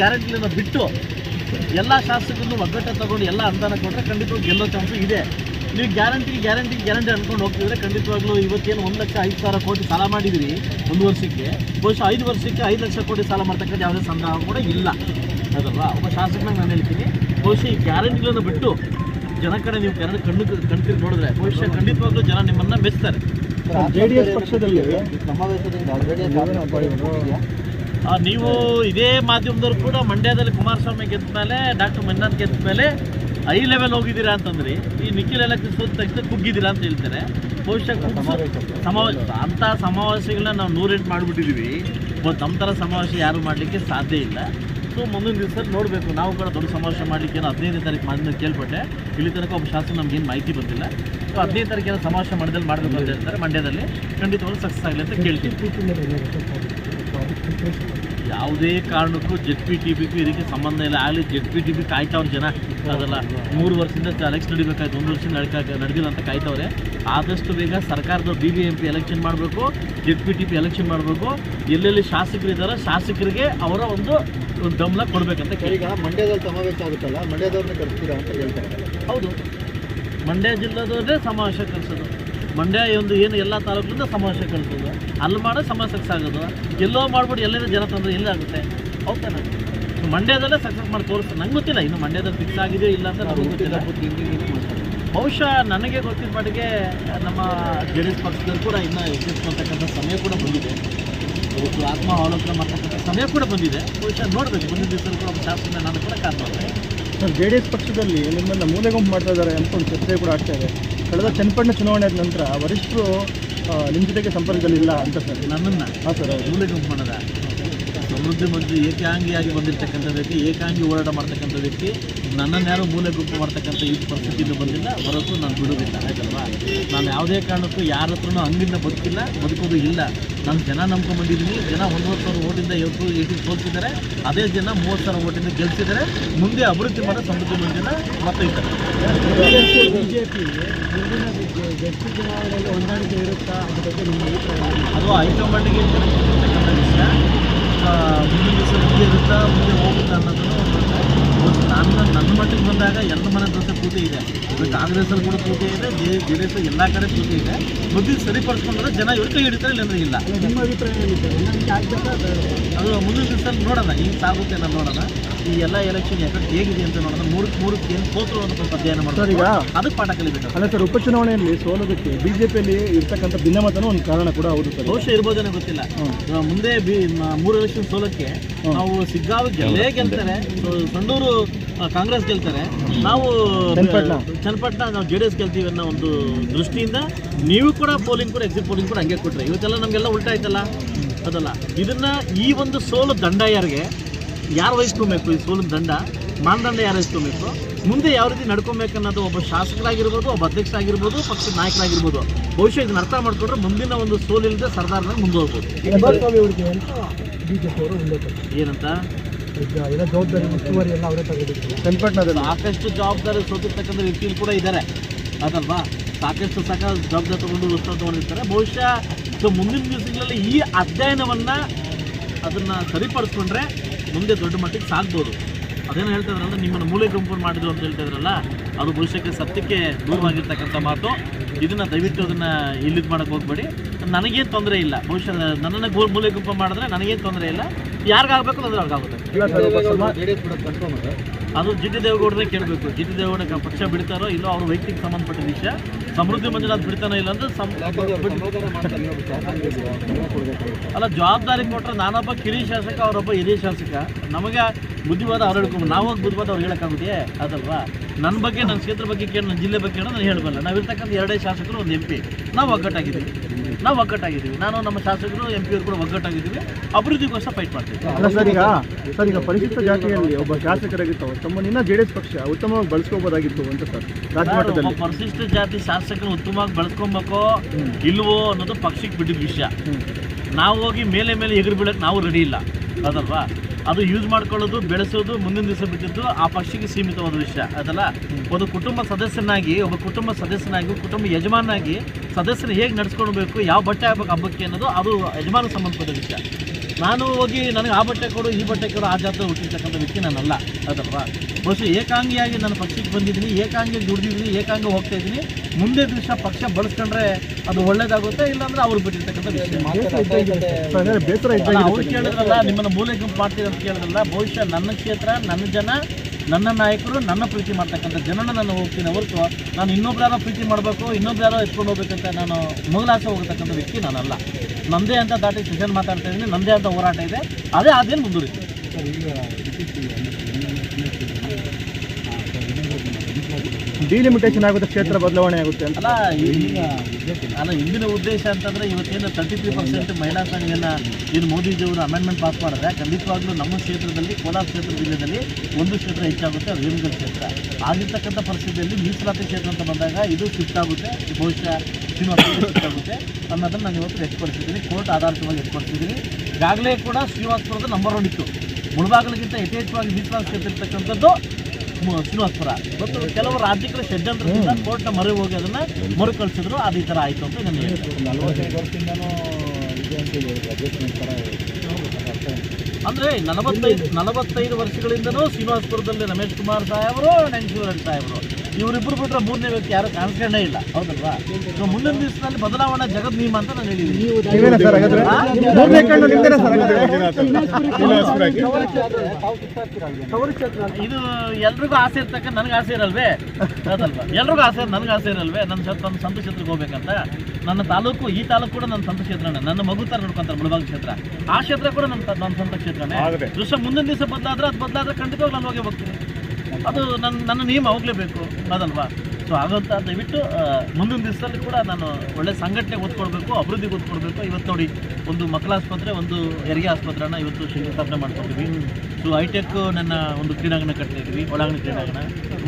ಗ್ಯಾರಂಟಿಗಳನ್ನ ಬಿಟ್ಟು ಎಲ್ಲ ಶಾಸಕರನ್ನು ಒಗ್ಗಟ್ಟು ತಗೊಂಡು ಎಲ್ಲ ಅನುದಾನ ಕೊಟ್ಟರೆ ಖಂಡಿತವಾಗಿ ಗೆಲ್ಲೋ ಚಾನ್ಸು ಇದೆ. ನೀವು ಗ್ಯಾರಂಟಿ ಗ್ಯಾರಂಟಿ ಗ್ಯಾರಂಟಿ ಅನ್ಕೊಂಡು ಹೋಗ್ತಿದ್ರೆ ಖಂಡಿತವಾಗ್ಲೂ ಇವತ್ತೇನು ಒಂದು ಲಕ್ಷ ಐದು ಸಾವಿರ ಕೋಟಿ ಸಾಲ ಮಾಡಿದಿರಿ ಒಂದು ವರ್ಷಕ್ಕೆ ಬಹುಶಃ ಐದು ವರ್ಷಕ್ಕೆ ಐದು ಲಕ್ಷ ಕೋಟಿ ಸಾಲ ಮಾಡ್ತಕ್ಕಂಥ ಯಾವುದೇ ಸಂದರ್ಭ ಕೂಡ ಇಲ್ಲ. ಅದಲ್ವಾ? ಒಬ್ಬ ಶಾಸಕನಾಗ ನಾನು ಹೇಳ್ತೀನಿ ಬಹುಶಃ ಈ ಗ್ಯಾರಂಟಿಗಳನ್ನು ಬಿಟ್ಟು ಜನ ಕಡೆ ನೀವು ಕನ್ನಡ ಕಣ್ಣು ಕಣ್ತೀರಿ ನೋಡಿದ್ರೆ ಬಹುಶಃ ಖಂಡಿತವಾಗ್ಲೂ ಜನ ನಿಮ್ಮನ್ನ ಮೆಚ್ತಾರೆ. ಜೆಡಿಎಸ್ ಪಕ್ಷದಲ್ಲಿ ಆ, ನೀವು ಇದೇ ಮಾಧ್ಯಮದವ್ರು ಕೂಡ ಮಂಡ್ಯದಲ್ಲಿ ಕುಮಾರಸ್ವಾಮಿ ಗೆದ್ದ ಮೇಲೆ ಡಾಕ್ಟರ್ ಮಂಜುನಾಥ್ ಗೆದ್ದ ಮೇಲೆ ಐ ಲೆವೆಲ್ ಹೋಗಿದ್ದೀರಾ ಅಂತಂದ್ರಿ. ಈ ನಿಖಿಲ್ ಎಲೆಕ್ಷನ್ ಸೋತ ತಕ್ಷಣ ಕುಗ್ಗಿದ್ದೀರಾ ಅಂತ ಹೇಳ್ತಾರೆ. ಬಹುಶಃ ಸಮಾವೇಶ ಅಂಥ ಸಮಾವೇಶಗಳನ್ನ ನಾವು ನೂರೆಂಟು ಮಾಡಿಬಿಟ್ಟಿದ್ದೀವಿ. ಬಟ್ ನಮ್ಮ ಥರ ಸಮಾವೇಶ ಯಾರು ಮಾಡಲಿಕ್ಕೆ ಸಾಧ್ಯ ಇಲ್ಲ. ಸೊ ಮುಂದಿನ ದಿವಸ ನೋಡಬೇಕು. ನಾವು ಕೂಡ ದೊಡ್ಡ ಸಮಾವೇಶ ಮಾಡಲಿಕ್ಕೆ ಏನೋ ಹದಿನೈದನೇ ತಾರೀಕು ಮಾಡಿದ್ರೆ ಕೇಳ್ಪಟ್ಟೆ. ಇಲ್ಲಿ ತನಕ ಒಬ್ಬ ಶಾಸಕ ನಮಗೇನು ಮಾಹಿತಿ ಬಂದಿಲ್ಲ. ಸೊ ಹದಿನೈದು ತಾರೀಕಿನ ಸಮಾವೇಶ ಮಾಡಿದಲ್ಲಿ ಮಾಡಬೇಕು ಅಂತ ಹೇಳ್ತಾರೆ. ಮಂಡ್ಯದಲ್ಲಿ ಖಂಡಿತವಾಗ್ಲೂ ಸಕ್ಸಸ್ ಆಗಲಿ ಅಂತ ಕೇಳ್ತೀನಿ ಯಾವುದೇ ಕಾರಣಕ್ಕೂ ಜೆಡ್ ಪಿ ಟಿ ಬಿಗೂ ಇದಕ್ಕೆ ಸಂಬಂಧ ಇಲ್ಲ. ಆಗಲಿ ಜೆಡ್ ಪಿ ಟಿ ಬಿ ಕಾಯ್ತಾವ್ರ ಜನ. ಅದಲ್ಲ ಮೂರು ವರ್ಷದಿಂದ ಎಲೆಕ್ಷನ್ ನಡಿಬೇಕಾಯ್ತು. ಒಂದು ವರ್ಷ ನಡ್ಕ ನಡೆದಿಲ್ಲ ಅಂತ ಕಾಯ್ತವ್ರೆ. ಆದಷ್ಟು ಬೇಗ ಸರ್ಕಾರದ B B M P election ಮಾಡಬೇಕು Z P T P election ಮಾಡಬೇಕು. ಎಲ್ಲೆಲ್ಲಿ ಶಾಸಕರು ಇದ್ದಾರೆ ಶಾಸಕರಿಗೆ ಅವರ ಒಂದು ದಮ್ಲ ಕೊಡಬೇಕಂತ ಈಗ ಮಂಡ್ಯದಲ್ಲಿ ಸಮಾವೇಶ ಆಗುತ್ತಲ್ಲ ಮಂಡ್ಯದವ್ರನ್ನ ಕರೆಸ್ತೀರಾ ಅಂತ ಹೇಳ್ತಾರೆ ಹೌದು. ಮಂಡ್ಯ ಜಿಲ್ಲೆದವ್ರದೇ ಸಮಾವೇಶ ಕಳಿಸೋದು ಮಂಡ್ಯ ಒಂದು ಏನು ಎಲ್ಲ ತಾಲೂಕಿಂದ ಸಮಾವೇಶ ಕಳಿಸೋದು ಅಲ್ಲಿ ಮಾಡೋ ಸಮಾವೇಶ ಸಾಗೋದು ಆಗೋದು. ಎಲ್ಲೋ ಮಾಡ್ಬಿಟ್ಟು ಎಲ್ಲಿಂದ ಜನ ತಂದ್ರೆ ಎಲ್ಲಿ ಆಗುತ್ತೆ? ಓಕೆನಾ ಮಂಡ್ಯದಲ್ಲೇ ಸಕ್ಸಸ್ ಮಾಡಿ ತೋರಿಸ್ತಾರೆ ನಂಗೆ ಗೊತ್ತಿಲ್ಲ. ಇನ್ನು ಮಂಡ್ಯದಲ್ಲಿ ಫಿಕ್ಸ್ ಆಗಿದೆಯೋ ಇಲ್ಲ ಅಂತ ನಾವು ಗೊತ್ತಿಲ್ಲ. ಬಹುಶಃ ನನಗೆ ಗೊತ್ತಿದ್ದ ಮಟ್ಟಿಗೆ ನಮ್ಮ ಜೆ ಡಿ ಎಸ್ ಪಕ್ಷದಲ್ಲಿ ಕೂಡ ಇನ್ನೂ ಯಶಸ್ವಿ ಸಮಯ ಕೂಡ ಬಂದಿದೆ. ಇವತ್ತು ಆತ್ಮಾವಲೋಕನ ಮಾಡ್ತಕ್ಕಂಥ ಸಮಯ ಕೂಡ ಬಂದಿದೆ. ಬಹುಶಃ ನೋಡಬೇಕು. ಮುಂದಿನ ದಿವಸದಲ್ಲಿ ಕೂಡ ಶಾಸನ ನಾನು ಕೂಡ ಕಾರ್ ಸರ್ ಜೆ ಡಿ ಎಸ್ ಪಕ್ಷದಲ್ಲಿ ನಿಮ್ಮನ್ನು ಮೂಲೆ ಗುಂಪು ಮಾಡ್ತಾ ಇದ್ದಾರೆ ಅಂತ ಒಂದು ಚರ್ಚೆ ಕೂಡ ಆಗ್ತಾ ಇದೆ. ಕಳೆದ ಚನ್ನಪಟ್ಟಣ ಚುನಾವಣೆ ಆದ ನಂತರ ವರಿಷ್ಠರು ನಿಮ್ಮ ಜೊತೆಗೆ ಸಂಪರ್ಕದಲ್ಲಿಲ್ಲ ಅಂತ ಸರ್. ನನ್ನನ್ನು ಹಾಂ ಸರ್ ಮೂಲೆ ಗುಂಪು ಮಾಡೋದ? ಸಮೃದ್ಧಿ ಮಂತ್ರಿ ಏಕಾಂಗಿಯಾಗಿ ಬಂದಿರತಕ್ಕಂಥ ವ್ಯಕ್ತಿ ಏಕಾಂಗಿ ಹೋರಾಟ ಮಾಡ್ತಕ್ಕಂಥ ವ್ಯಕ್ತಿ ನನ್ನನ್ನು ಯಾರು ಮೂಲೆ ಗುಂಪು ಮಾಡ್ತಕ್ಕಂಥ ಈ ಪರಿಸ್ಥಿತಿಯಿಂದ ಬಂದಿಲ್ಲ ಹೊರತು ನಾನು ಬಿಡೋದಿಲ್ಲ ಆಯ್ತಲ್ವಾ? ನಾನು ಯಾವುದೇ ಕಾರಣಕ್ಕೂ ಯಾರ ಹತ್ರನೂ ಹಂಗಿಂದ ಬದುಕಿಲ್ಲ ಬದುಕೋದು ಇಲ್ಲ. ನಾನು ಜನ ನಂಬ್ಕೊಂಡ್ಬಂದಿದ್ದೀನಿ ಜನ ಒಂದೂವರೆ ಸಾವಿರ ಓಟಿಂದ ಇವತ್ತು ಏಟಿಗೆ ಸೋಲ್ತಿದ್ದಾರೆ ಅದೇ ಜನ ಮೂವತ್ತು ಸಾವಿರ ಓಟಿಂದ ಗೆಲ್ಸಿದ್ದಾರೆ ಮುಂದೆ ಅಭಿವೃದ್ಧಿ ಮಾಡೋ ಸಮೃದ್ಧಿ ಮಂದಿನ ಮತ್ತೆ ಇದ್ದಾರೆ. ಬಿಜೆಪಿ ಚುನಾವಣೆಯಲ್ಲಿ ಹೊಂದಾಣಿಕೆ ಇರುತ್ತಾ? ಅದ್ರ ಬಗ್ಗೆ ನಿಮ್ಮ ಅಭಿಪ್ರಾಯ ಅದು ಹೈಕಮಾಂಡ್ಗೆ ವಿಷಯ. ಮುಂದಿನ ದಿವಸ ಮುಂದೆ ಇರುತ್ತಾ ಮುಂದೆ ಹೋಗುತ್ತಾ ಅನ್ನೋದನ್ನು ಇವತ್ತು ನಾನು ನನ್ನ ಮಟ್ಟಿಗೆ ಬಂದಾಗ ಎಲ್ಲ ಮನೆ ದೋಸೆ ಪೂಜೆ ಇದೆ. ಇದು ಕಾಂಗ್ರೆಸ್ಸಲ್ಲಿ ಕೂಡ ಪೂಜೆ ಇದೆ ಜೆ ಜೆ ಡಿ ಎಸ್ ಎಲ್ಲ ಕಡೆ ಪೂಜೆ ಇದೆ. ಬುದ್ಧಿ ಸರಿಪಡಿಸ್ಕೊಂಡ್ರೆ ಜನ ಇವ್ರ ಕೈ ಹಿಡಿತಾರೆ ಇಲ್ಲಾಂದ್ರೆ ಇಲ್ಲ. ನಿಮ್ಮ ಅಭಿಪ್ರಾಯ ಅದು ಮುಂದಿನ ದಿವಸದಲ್ಲಿ ನೋಡೋಣ ಈಗ ಸಾಗುತ್ತೆ ನಾನು ನೋಡೋಣ. ಈ ಎಲ್ಲ ಎಲೆಕ್ಷನ್ ಎಫೆಕ್ಟ್ ಹೇಗಿದೆ ಅಂತ ನೋಡೋಣ. ಮೂರಕ್ಕೆ ಮೂರಕ್ಕೆ ಏನು ಸೋತರು ಅಂತ ಸ್ವಲ್ಪ ಅಧ್ಯಯನ ಸರ್ ಈಗ ಮಾಡ್ತಾರೆ ಅದಕ್ಕೆ ಪಾಠ ಕಲಿಬೇಕು. ಅಲ್ಲ ಸರ್ ಉಪಚುನಾವಣೆಯಲ್ಲಿ ಸೋಲೋದಕ್ಕೆ ಬಿಜೆಪಿಯಲ್ಲಿ ಇರ್ತಕ್ಕಂಥ ಭಿನ್ನಮತನೂ ಒಂದು ಕಾರಣ ಕೂಡ ಹೌದು ಸರ್. ಬಹುಶಃ ಇರ್ಬೋದೇನೋ ಗೊತ್ತಿಲ್ಲ. ಮುಂದೆ ಬಿ ಮೂರು ಎಲೆಕ್ಷನ್ ಸೋಲಕ್ಕೆ. ನಾವು ಸಿಗ್ಗಾವಿ ಗೆಲ್ಲೇ ಗೆಲ್ತಾರೆ ಸಂಡೂರು ಕಾಂಗ್ರೆಸ್ ಗೆಲ್ತಾರೆ. ನಾವು ಚನ್ನಪಟ್ಟಣ. ನಾವು ಜೆ ಡಿ ಎಸ್ ಗೆಲ್ತೀವಿ ಅನ್ನೋ ಒಂದು ದೃಷ್ಟಿಯಿಂದ ನೀವು ಕೂಡ ಪೋಲಿಂಗ್ ಕೂಡ ಎಕ್ಸಿಟ್ ಪೋಲಿಂಗ್ ಕೂಡ ಹಂಗೆ ಕೊಟ್ಟರೆ ಇವತ್ತೆಲ್ಲ ನಮಗೆಲ್ಲ ಉಲ್ಟಾ ಆಯ್ತಲ್ಲ? ಅದಲ್ಲ. ಇದನ್ನ ಈ ಒಂದು ಸೋಲು ದಂಡ ಯಾರಿಗೆ? ಯಾರು ವಹಿಸ್ಕೊಬೇಕು ಈ ಸೋಲಿನ ದಂಡ? ಮಾನದಂಡ ಯಾರು ವಹಿಸ್ಕೊಬೇಕು ಮುಂದೆ ಯಾವ ರೀತಿ ನಡ್ಕೊಬೇಕು ಅನ್ನೋದು ಒಬ್ಬ ಶಾಸಕರಾಗಿರ್ಬೋದು ಒಬ್ಬ ಅಧ್ಯಕ್ಷ ಆಗಿರ್ಬೋದು ಪಕ್ಷದ ನಾಯಕರಾಗಿರ್ಬೋದು ಬಹುಶಃ ಇದನ್ನ ಅರ್ಥ ಮಾಡ್ಕೊಂಡ್ರೆ ಮುಂದಿನ ಒಂದು ಸೋಲಿಲ್ಲದೆ ಸರ್ದಾರ್ನ ಮುಂದೆ ಹೋಗ್ಬೋದು ಏನಂತ? ಎಲ್ಲ ಜವಾಬ್ದಾರಿ ಉಸ್ತುವಾರಿ ಎಲ್ಲ ಅವರೇ ತಗೊಂಡಿದ್ರು ಚನ್ನಪಟ್ಟಣದಲ್ಲಿ ಸಾಕಷ್ಟು ಜವಾಬ್ದಾರಿ ಸೋತಿರ್ತಕ್ಕಂಥ ವ್ಯಕ್ತಿಗಳು ಕೂಡ ಇದ್ದಾರೆ. ಅದಲ್ವಾ? ಸಾಕಷ್ಟು ಸಾಕ ಜವಾಬ್ದಾರಿ ತಗೊಂಡು ಉತ್ಸವ ತಗೊಂಡಿರ್ತಾರೆ. ಬಹುಶಃ ಸೊ ಮುಂದಿನ ದಿವಸಗಳಲ್ಲಿ ಈ ಅಧ್ಯಯನವನ್ನು ಅದನ್ನು ಸರಿಪಡಿಸ್ಕೊಂಡ್ರೆ ಮುಂದೆ ದೊಡ್ಡ ಮಟ್ಟಿಗೆ ಸಾಕ್ಬೋದು ಅದೇನು ಹೇಳ್ತಾ ಇದ್ರಲ್ಲ ನಿಮ್ಮನ್ನು ಮೂಲೆ ಗುಂಪು ಮಾಡಿದ್ರು ಅಂತ ಹೇಳ್ತಾ ಇದ್ರಲ್ಲ ಅದು ಭವಿಷ್ಯಕ್ಕೆ ಸತ್ಯಕ್ಕೆ ದೂರವಾಗಿರ್ತಕ್ಕಂಥ ಮಾತು. ಇದನ್ನು ದಯವಿಟ್ಟು ಅದನ್ನು ಇಲ್ಲಿದ್ ಮಾಡೋಕ್ಕೆ ಹೋಗ್ಬೇಡಿ. ನನಗೇನು ತೊಂದರೆ ಇಲ್ಲ. ಬಹುಶಃ ನನ್ನನ್ನು ಮೂಲೆ ಗುಂಪು ಮಾಡಿದ್ರೆ ನನಗೇನು ತೊಂದರೆ ಇಲ್ಲ. ಯಾರಿಗಾಗಬೇಕು ಅಂದ್ರೆ ಅವ್ರಿಗಾಗುತ್ತೆ. ಅದು ಜಿ ಟಿ ದೇವೇಗೌಡರೇ ಕೇಳಬೇಕು. ಜಿ ಟಿ ದೇವೇಗೌಡ ಪಕ್ಷ ಬಿಡ್ತಾರೋ ಇಲ್ಲೋ ಅವ್ರ ವೈಯಕ್ತಿಕ ಸಂಬಂಧಪಟ್ಟ ವಿಷಯ. ಸಮೃದ್ಧಿ ಮಂಜುನಾಥ್ ಬಿಡ್ತಾನೆ ಇಲ್ಲ ಅಂದ್ರೆ ಅಲ್ಲ ಜವಾಬ್ದಾರಿ ಕೊಟ್ಟರೆ ನಾನೊಬ್ಬ ಕಿರಿಯ ಶಾಸಕ ಅವರೊಬ್ಬ ಹಿರಿಯ ಶಾಸಕ. ನಮಗೆ ಬುದ್ಧಿವಾದ ಅವ್ರು ಹೇಳ್ಕೊಂಡು ನಾವು ಹೋಗಿ ಬುದ್ಧಿವಾದ ಅವ್ರು ಹೇಳೋಕ್ಕಾಗುತ್ತೆ? ಅದಲ್ವಾ? ನನ್ನ ಬಗ್ಗೆ ನನ್ನ ಕ್ಷೇತ್ರ ಬಗ್ಗೆ ಕೇಳಿ ನನ್ನ ಜಿಲ್ಲೆ ಬಗ್ಗೆ ಕೇಳೋ ನಾನು ಹೇಳಬಲ್ಲ. ನಾವಿರ್ತಕ್ಕಂಥ ಎರಡೇ ಶಾಸಕರು ಒಂದು ಎಂ ಪಿ ನಾವು ಒಗ್ಗಟ್ಟಾಗಿದ್ದೀವಿ. ನಾವು ಒಗ್ಗಟ್ಟಾಗಿದ್ದೀವಿ. ನಾನು ನಮ್ಮ ಶಾಸಕರು ಎಂ ಪಿ ಅವರು ಕೂಡ ಒಗ್ಗಟ್ಟಾಗಿದ್ದೀವಿ. ಅಭಿವೃದ್ಧಿಗೋಸ್ಕರ ಫೈಟ್ ಮಾಡ್ತೀವಿ ಸರ್ ಈಗ ಸರ್ ಈಗ ಪರಿಶಿಷ್ಟ ಜಾತಿಯಲ್ಲಿ ಒಬ್ಬ ಶಾಸಕರಾಗಿತ್ತು. ತಮ್ಮನ್ನ ಜೆ ಡಿ ಎಸ್ ಪಕ್ಷ ಉತ್ತಮವಾಗಿ ಬಳಸ್ಕೋಬೋದಾಗಿತ್ತು ಅಂತ ಸರ್ ರಾಜ್ಯ ಪರಿಶಿಷ್ಟ ಜಾತಿ ಶಾಸಕರು ಉತ್ತಮವಾಗಿ ಬಳಸ್ಕೊಬೇಕೋ ಇಲ್ವೋ ಅನ್ನೋದು ಪಕ್ಷಕ್ಕೆ ಬಿಟ್ಟಿದ್ದ ವಿಷಯ. ನಾವು ಹೋಗಿ ಮೇಲೆ ಮೇಲೆ ಎಗರು ಬೀಳಕ್ಕೆ ನಾವು ರೆಡಿ ಇಲ್ಲ. ಅದಲ್ವಾ? ಅದು ಯೂಸ್ ಮಾಡ್ಕೊಳ್ಳೋದು, ಬೆಳೆಸೋದು, ಮುಂದಿನ ದಿವಸ ಬಿಟ್ಟಿದ್ದು ಆ ಪಕ್ಷಿಗೆ ಸೀಮಿತವಾದ ವಿಷಯ. ಅದಲ್ಲ? ಒಂದು ಕುಟುಂಬ ಸದಸ್ಯನಾಗಿ, ಒಬ್ಬ ಕುಟುಂಬ ಸದಸ್ಯನಾಗಿ, ಕುಟುಂಬ ಯಜಮಾನಾಗಿ ಸದಸ್ಯರು ಹೇಗೆ ನಡ್ಸ್ಕೊಳ್ಬೇಕು, ಯಾವ ಬಟ್ಟೆ ಹಾಕ್ಬೇಕು ಹಬ್ಬಕ್ಕೆ ಅನ್ನೋದು ಅದು ಯಜಮಾನ ಸಂಬಂಧಪಟ್ಟ ವಿಷಯ. ನಾನು ಹೋಗಿ ನನಗೆ ಆ ಬಟ್ಟೆ ಕೊಡು ಈ ಬಟ್ಟೆ ಕೊಡು ಆ ಜಾತ್ರೆ ಹುಟ್ಟಿರ್ತಕ್ಕಂಥ ವ್ಯಕ್ತಿ ನಾನಲ್ಲ ಅದಲ್ವಾ ಬಹುಶಃ ಏಕಾಂಗಿಯಾಗಿ ನಾನು ಪಕ್ಷಕ್ಕೆ ಬಂದಿದ್ದೀನಿ ಏಕಾಂಗಿ ದುಡಿದಿದ್ದೀನಿ ಏಕಾಂಗಿ ಹೋಗ್ತಾ ಇದ್ದೀನಿ. ಮುಂದೆ ದಿವಸ ಪಕ್ಷ ಬಳಸ್ಕೊಂಡ್ರೆ ಅದು ಒಳ್ಳೇದಾಗುತ್ತೆ ಇಲ್ಲಾಂದ್ರೆ ಅವ್ರು ಬಿಟ್ಟಿರ್ತಕ್ಕಂಥ ವಿಷಯ. ಅವ್ರು ಕೇಳಿದ್ರಲ್ಲ ನಿಮ್ಮನ್ನ ಮೂಲೆ ಗುಂಪು ಮಾಡ್ತೀರಿ ಅಂತ ಕೇಳಿದ್ರಲ್ಲ ಬಹುಶಃ ನನ್ನ ಕ್ಷೇತ್ರ ನನ್ನ ಜನ ನನ್ನ ನಾಯಕರು ನನ್ನ ಪ್ರೀತಿ ಮಾಡ್ತಕ್ಕಂಥ ಜನನ ನಾನು ಹೋಗ್ತೀನಿ. ಹೊರತು ನಾನು ಇನ್ನೊಬ್ರು ಪ್ರೀತಿ ಮಾಡಬೇಕು ಇನ್ನೊಬ್ರು ಯಾರೋ ಎತ್ಕೊಂಡು ಹೋಗ್ಬೇಕಂತ ನಾನು ಮೊದಲಾಸೆ ಹೋಗತಕ್ಕಂಥ ವ್ಯಕ್ತಿ ನಾನಲ್ಲ. ನಂದೇ ಅಂತ ದಾಟಿ ಸೆಷನ್ ಮಾತಾಡ್ತಾ ಇದ್ದೀನಿ ನಂದೇ ಅಂತ ಹೋರಾಟ ಇದೆ. ಅದೇ ಅದೇನು ಮುಂದುವರಿತು ಡಿಲಿಮಿಟೇಷನ್ ಆಗುತ್ತೆ ಕ್ಷೇತ್ರ ಬದಲಾವಣೆ ಆಗುತ್ತೆ ಅಂತ. ಅಲ್ಲ ಈಗ ಅಲ್ಲ ಹಿಂದಿನ ಉದ್ದೇಶ ಅಂತಂದ್ರೆ ಇವತ್ತೇನು ತರ್ಟಿ ತ್ರೀ ಪರ್ಸೆಂಟ್ ಮಹಿಳಾ ಸಂಘನ ಏನು ಮೋದಿಜಿಯವರು ಅಮೆಂಡ್ಮೆಂಟ್ ಪಾಸ್ ಮಾಡಿದ್ರೆ ಖಂಡಿತವಾಗ್ಲೂ ನಮ್ಮ ಕ್ಷೇತ್ರದಲ್ಲಿ ಕೋಲಾರ ಕ್ಷೇತ್ರ ಜಿಲ್ಲೆಯಲ್ಲಿ ಒಂದು ಕ್ಷೇತ್ರ ಹೆಚ್ಚಾಗುತ್ತೆ ಅದು ಕ್ಷೇತ್ರ. ಆಗಿರ್ತಕ್ಕಂಥ ಪರಿಸ್ಥಿತಿಯಲ್ಲಿ ಮೀಸಲಾತಿ ಕ್ಷೇತ್ರ ಅಂತ ಬಂದಾಗ ಇದು ಶಿಫ್ಟ್ ಆಗುತ್ತೆ. ಬಹುಶಃ ಶಿಫ್ಟ್ ಆಗುತ್ತೆ ಅನ್ನೋದನ್ನು ನಾನು ಇವತ್ತು ವ್ಯಕ್ತಪಡಿಸಿದ್ದೀನಿ. ಕೋರ್ಟ್ ಆಧಾರಿತವಾಗಿ ವ್ಯಕ್ತಪಡಿಸಿದ್ದೀನಿ. ಈಗಾಗಲೇ ಕೂಡ ಶ್ರೀನಿವಾಸಪುರದ ನಂಬರ್ ಒನ್ ಇತ್ತು. ಮುಳಬಾಗಿಲಿಗಿಂತ ಯಥೇಚ್ಛವಾಗಿ ಮೀಸಲಾತಿ ಕ್ಷೇತ್ರ ಇರ್ತಕ್ಕಂಥದ್ದು ಮು- ಶ್ರೀನಿವಾಸಪುರ. ಮತ್ತು ಕೆಲವು ರಾಜ್ಯಗಳ ಷಡ್ಯಂತ್ರದಿಂದ ಕೋರ್ಟ್ನ ಮರೆ ಹೋಗಿ ಅದನ್ನು ಮರು ಕಳಿಸಿದ್ರು. ಅದು ಈ ಥರ ಆಯಿತು ಅಂತ ನಾನು ಅಂದರೆ ನಲವತ್ತೈದು ನಲವತ್ತೈದು ವರ್ಷಗಳಿಂದನೂ ಶ್ರೀನಿವಾಸಪುರದಲ್ಲಿ ರಮೇಶ್ ಕುಮಾರ್ ಸಾಹೇಬರು ನಂಜೀವರನ್ ಸಾಹೇಬರು ಇವರಿಬ್ಬರು ಬಿಟ್ಟರೆ ಮೂರನೇ ವ್ಯಕ್ತಿ ಯಾರು ಕಾಣಿಸ್ಕೊಂಡೇ ಇಲ್ಲ. ಹೌದಲ್ವಾ? ಸೊ ಮುಂದಿನ ದಿವಸದಲ್ಲಿ ಬದಲಾವಣೆ ಜಗದ್ ನಿಯಮ ಅಂತ ನಾನು ಹೇಳಿದ್ದೀನಿ. ಇದು ಎಲ್ರಿಗೂ ಆಸೆ ಇರ್ತಕ್ಕ ನನಗೆ ಆಸೆ ಇರಲ್ವೇ? ಹೌದಲ್ವಾ? ಎಲ್ರಿಗೂ ಆಸೆ ನನಗೆ ಆಸೆ ಇರಲ್ವೇ? ನನ್ನ ನನ್ನ ಸ್ವಂತ ಕ್ಷೇತ್ರಕ್ಕೆ ಹೋಗ್ಬೇಕಂತ? ನನ್ನ ತಾಲೂಕು ಈ ತಾಲೂಕು ಕೂಡ ನನ್ನ ಸ್ವಂತ ಕ್ಷೇತ್ರನೇ. ನನ್ನ ಮಗು ಥರ ನೋಡ್ಕೊಂತಾರೆ ಮುಳಬಾಗ ಕ್ಷೇತ್ರ. ಆ ಕ್ಷೇತ್ರ ಕೂಡ ನನ್ನ ನನ್ನ ಸ್ವಂತ ಕ್ಷೇತ್ರನೇ. ದೃಶ್ಯ ಮುಂದಿನ ದಿವಸ ಬದಲಾದ್ರೆ ಅದು ಬದಲಾದ್ರೆ ಖಂಡಿತವಾಗಿ ನಾನು ಹೋಗಿ ಹೋಗ್ತೀನಿ ಅದು ನನ್ನ ನನ್ನ ನಿಯಮ ಹೋಗ್ಲೇಬೇಕು ಅದಲ್ವಾ ಸೊ ಹಾಗಂತ ದಯವಿಟ್ಟು ಮುಂದಿನ ದಿವಸದಲ್ಲಿ ಕೂಡ ನಾನು ಒಳ್ಳೆ ಸಂಘಟನೆ ಓದ್ಕೊಡ್ಬೇಕು ಅಭಿವೃದ್ಧಿ ಅಭಿವೃದ್ಧಿಗೆ ಒತ್ತು ಕೊಡಬೇಕು ಇವತ್ತು ನೋಡಿ, ಒಂದು ಮಕ್ಕಳ ಆಸ್ಪತ್ರೆ, ಒಂದು ಹೆರಿಗೆ ಆಸ್ಪತ್ರೆನ ಇವತ್ತು ಶಂಕುಸ್ಥಾಪನೆ ಮಾಡ್ಕೊಂಡಿದ್ವಿ ಸೊ ಹೈಟೆಕ್ ನನ್ನ ಒಂದು ಕ್ರೀಡಾಂಗಣ ಕಟ್ಟಿದ್ವಿ ಒಳಾಂಗಣ ಕ್ರೀಡಾಂಗಣ.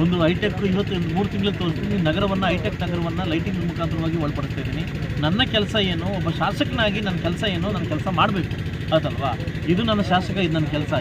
ಒಂದು ಹೈಟೆಕ್ ಇವತ್ತು ಮೂರು ತಿಂಗಳು ತೋರಿಸ್ತೀನಿ. ನಗರವನ್ನು, ಹೈಟೆಕ್ ನಗರವನ್ನು ಲೈಟಿಂಗ್ ಮುಖಾಂತರವಾಗಿ ಒಳಪಡಿಸ್ತಾ ಇದ್ದೀನಿ ನನ್ನ ಕೆಲಸ ಏನು? ಒಬ್ಬ ಶಾಸಕನಾಗಿ ನನ್ನ ಕೆಲಸ ಏನು? ನನ್ನ ಕೆಲಸ ಮಾಡಬೇಕು. ಅದಲ್ವಾ? ಇದು ನನ್ನ ಶಾಸಕ, ಇದು ನನ್ನ ಕೆಲಸ.